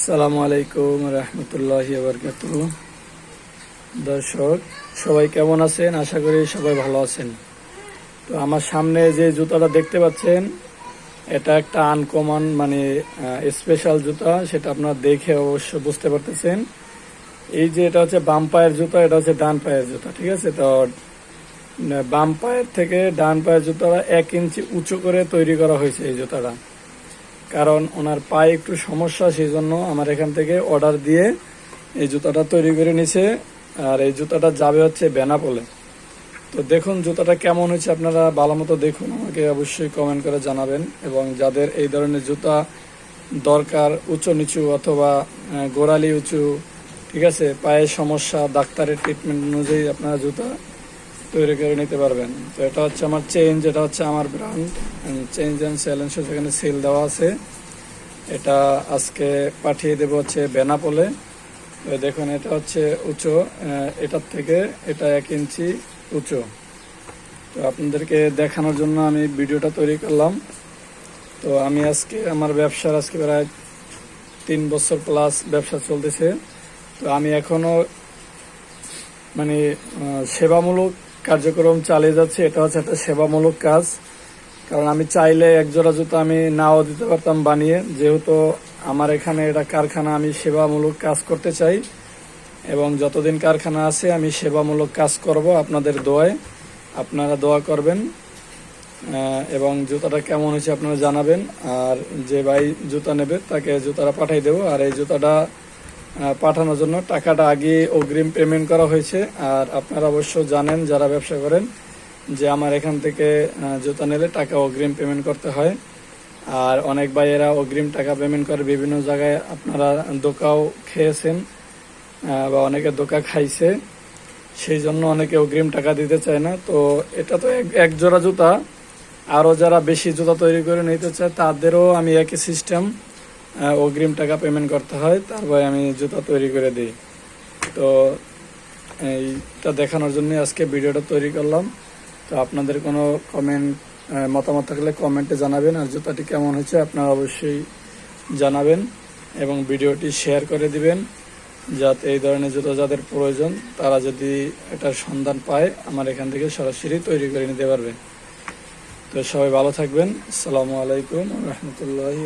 আসসালামু আলাইকুম রহমতুল্লাহ দর্শক, সবাই কেমন আছেন? আশা করি সবাই ভালো আছেন। তো আমার সামনে যে জুতাটা দেখতে পাচ্ছেন, এটা একটা আনকমন মানে স্পেশাল জুতা, সেটা আপনারা দেখে অবশ্য বুঝতে পারতেছেন। এই যে এটা হচ্ছে বাম পায়ের জুতা, এটা হচ্ছে ডান পায়ের জুতা, ঠিক আছে? তো বাম পায়ের থেকে ডান পায়ের জুতাটা এক ইঞ্চি উঁচু করে তৈরি করা হয়েছে এই জুতাটা। কারণ ওনার পায়ে একটু সমস্যা সেই জন্য আমার এখান থেকে অর্ডার দিয়ে এই জুতাটা তৈরি করে নিছে। আর এই জুতাটা যাবে হচ্ছে বেনাপোলে। তো দেখুন জুতাটা কেমন হয়েছে, আপনারা ভালো মতো দেখুন। আমাকে অবশ্যই কমেন্ট করে জানাবেন। এবং যাদের এই ধরনের জুতা দরকার, উঁচু নিচু অথবা গোড়ালি উঁচু, ঠিক আছে পায়ের সমস্যা, ডাক্তারের ট্রিটমেন্ট অনুযায়ী আপনারা জুতা তৈরি করে নিতে পারবেন। তো এটা হচ্ছে আমার চেঞ্জ এটা হচ্ছে আমার ব্র্যান্ড চেঞ্জ অ্যান্ড চ্যালেঞ্জ সেখানে সেল দেওয়া আছে, এটা আজকে পাঠিয়ে দেবো হচ্ছে বেনাপোলে। তো দেখুন, এটা হচ্ছে উঁচু এটার থেকে এটা এক ইঞ্চি উঁচু। তো আপনাদেরকে দেখানোর জন্য আমি ভিডিওটা তৈরি করলাম। তো আমি আজকে, আমার ব্যবসার আজকে প্রায় তিন বছর প্লাস ব্যবসা চলতেছে। তো আমি এখনও মানে সেবামূলক কার্যক্রম চালিয়ে যাচ্ছে, এটা হচ্ছে একটা সেবামূলক কাজ। কারণ আমি চাইলে এক জোড়া জুতো আমি নাও দিতে পারতাম বানিয়ে। যেহেতু আমার এখানে এটা কারখানা, আমি সেবামূলক কাজ করতে চাই। এবং যতদিন কারখানা আছে, আমি সেবামূলক কাজ করব আপনাদের দোয়ায়। আপনারা দোয়া করবেন। এবং জুতাটা কেমন হয়েছে আপনারা জানাবেন। আর যে ভাই জুতা নেবে, তাকে জুতাটা পাঠিয়ে দেবো। আর এই জুতাটা পাঠানোর জন্য। টাকাটা আগে অগ্রিম পেমেন্ট করা হয়েছে। আর আপনারা অবশ্য জানেন, যারা ব্যবসা করেন, যে আমার এখান থেকে জুতা নিলে টাকা অগ্রিম পেমেন্ট করতে হয়। আর অনেক ভাইয়েরা অগ্রিম টাকা পেমেন্ট করে। বিভিন্ন জায়গায় আপনারা দোকাও খেয়েছেন বা অনেকে দোকা খাইছে। সেই জন্য অনেকে অগ্রিম টাকা দিতে চায় না। তো এটা তো এক- জোড়া জুতা। আরও যারা বেশি জুতা তৈরি করে নিতে চায়, তাদেরও আমি একই সিস্টেম অগ্রিম টাকা পেমেন্ট করতে হয়, তারপরে আমি জুতা তৈরি করে দিই। তো এইটা দেখানোর জন্য আজকে ভিডিওটা তৈরি করলাম। তো আপনাদের কোনো কমেন্ট মতামত থাকলে কমেন্টে জানাবেন, আর জুতাটি কেমন হয়েছে আপনারা অবশ্যই জানাবেন এবং ভিডিওটি শেয়ার করে দিবেন। যাতে এই ধরনের জুতো যাদের প্রয়োজন, তারা যদি এটার সন্ধান পায়, আমার এখান থেকে সরাসরি তৈরি করে নিতে পারবে। তো সবাই ভালো থাকবেন। আসসালামু আলাইকুম রহমতুল্লাহি